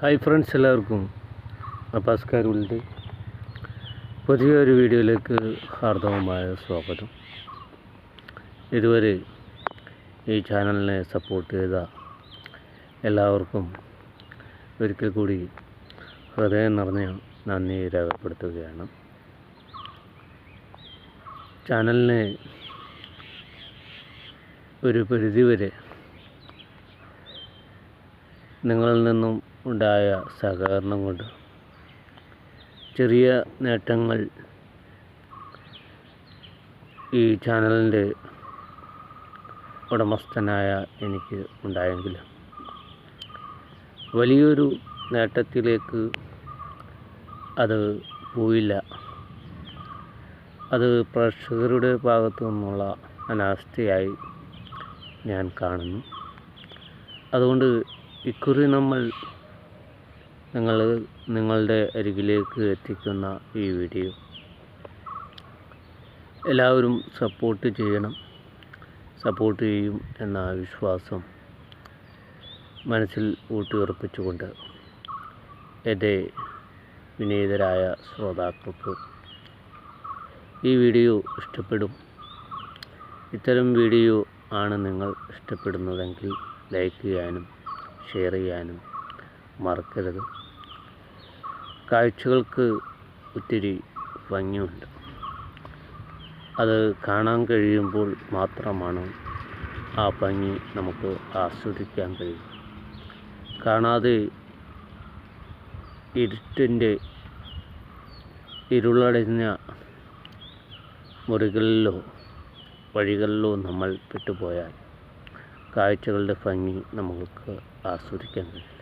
Hi friends എല്ലാവർക്കും നമസ്കാരമുണ്ട്. പുതിയൊരു വീഡിയോയിലേക്ക് ഹാർദവമായ സ്വാഗതം. ഇതുവരെ ഈ ചാനലിനെ സപ്പോർട്ട് ചെയ്ത എല്ലാവർക്കും ഒരിക്കൽ കൂടി ഹൃദയം നിറഞ്ഞ നന്ദി രേഖപ്പെടുത്തുകയാണ്. ചാനലിനെ ഒരു പരിധിവരെ നിങ്ങളിൽ നിന്നും ഉണ്ടായ സഹകരണം കൊണ്ട് ചെറിയ നേട്ടങ്ങൾ ഈ ചാനലിന്റെ ഉടമസ്ഥനായ എനിക്ക് ഉണ്ടായെങ്കിലും വലിയൊരു നേട്ടത്തിലേക്ക് അത് പോയില്ല. അത് പ്രേക്ഷകരുടെ ഭാഗത്തു നിന്നുള്ള അനാസ്ഥയായി ഞാൻ കാണുന്നു. അതുകൊണ്ട് ഇക്കുറി നമ്മൾ നിങ്ങൾ നിങ്ങളുടെ അരികിലേക്ക് എത്തിക്കുന്ന ഈ വീഡിയോ. എല്ലാവരും സപ്പോർട്ട് ചെയ്യണം. സപ്പോർട്ട് ചെയ്യും എന്ന വിശ്വാസം മനസ്സിൽ ഊട്ടിയുറപ്പിച്ചുകൊണ്ട് എന്റെ വിനീതരായ ശ്രോതാക്കൾക്ക്. ഈ വീഡിയോ ഇഷ്ടപ്പെടും. ഇത്തരം വീഡിയോ ആണ് നിങ്ങൾ ഇഷ്ടപ്പെടുന്നതെങ്കിൽ ലൈക്ക് ചെയ്യാനും ഷെയർ ചെയ്യാനും മറക്കരുത്. കാഴ്ചകൾക്ക് ഒത്തിരി ഭംഗിയുണ്ട്. അത് കാണാൻ കഴിയുമ്പോൾ മാത്രമാണ് ആ ഭംഗി നമുക്ക് ആസ്വദിക്കാൻ കഴിയും കാണാതെ ഇരുട്ടിന്റെ ഇരുളടഞ്ഞ മുറികളിലോ വഴികളിലോ നമ്മൾ പെട്ടുപോയാൽ കാഴ്ചകളുടെ ഭംഗി നമുക്ക് ആസ്വദിക്കാൻ കഴിയില്ല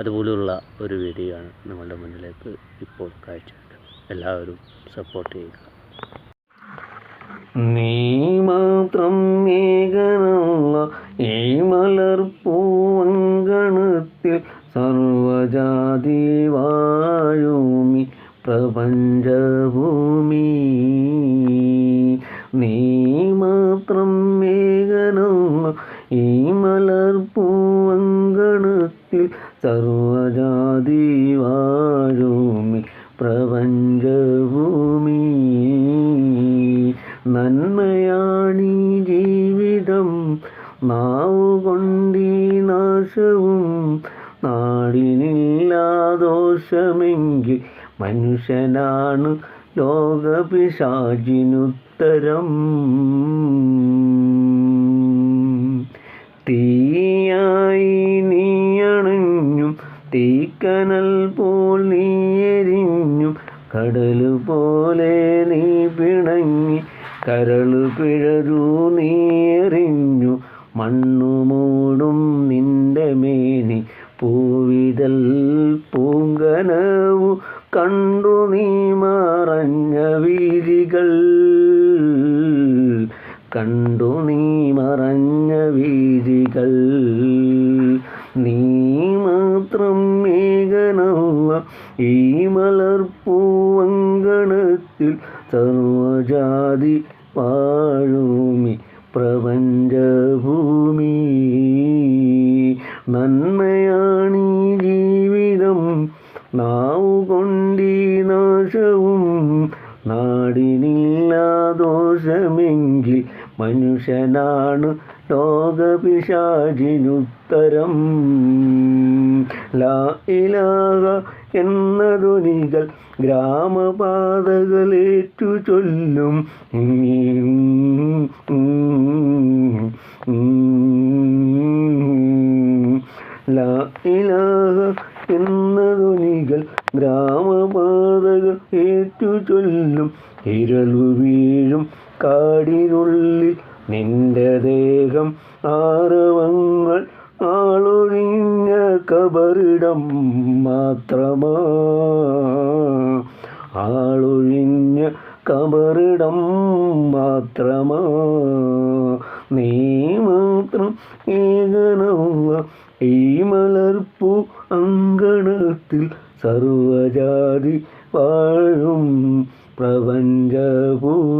അതുപോലെയുള്ള ഒരു വീഡിയോ ആണ് നിങ്ങളുടെ മുന്നിലേക്ക് ഇപ്പോൾ കാഴ്ചവെക്കുന്നത്. എല്ലാവരും സപ്പോർട്ട് ചെയ്യുക. നീ മാത്രം ഏകനല്ല ഈ മലർ പൂവങ്കണത്തിൽ സർവജാതി വായുമി പ്രപഞ്ചഭൂമി. നീ നാവുകൊണ്ടീ നാശവും നാടിനില്ലാദോഷമെങ്കിൽ മനുഷ്യനാണ് ലോകപിശാചിനുത്തരം. തീയായി നീയണഞ്ഞും തീക്കനൽ പോൽ നീയെരിഞ്ഞും കടൽ പോലെ കരൾ പിഴരു നീറിഞ്ഞു മണ്ണു മൂടും നിന്റെ മേനി. പൂവിതൽ പൂങ്കനവു കണ്ടു നീ മറഞ്ഞ വീതികൾ. കണ്ടു നീ മറഞ്ഞ വീതികൾ. നീ മാത്രം മേഘനവ ഈ സർവജാതി വാഴുമി പ്രപഞ്ചഭൂമി. നന്മയാണീ ജീവിതം മനുഷ്യനാണ് ലോകപിശാചിനുത്തരം. ലാ ഇലാഹ എന്ന ധ്വനികൾ ഗ്രാമപാതകളേറ്റു ചൊല്ലും ലാ ഇലാഹ എന്ന ധ്വനികൾ ഗ്രാമപാതകൾ ഏറ്റു ചൊല്ലും ഇരളു വീഴും കാടിനുള്ളിൽ നിന്റെ ദേഹം ആരവങ്ങൾ ആളൊഴിഞ്ഞ കബറിടം മാത്രമാ. ആളൊഴിഞ്ഞ കബറിടം മാത്രമാ. നീ മാത്രം ഏകനവ ഈ മലർപ്പൂ അങ്കണത്തിൽ സർവജാതി വാഴും പ്രപഞ്ചഭൂമി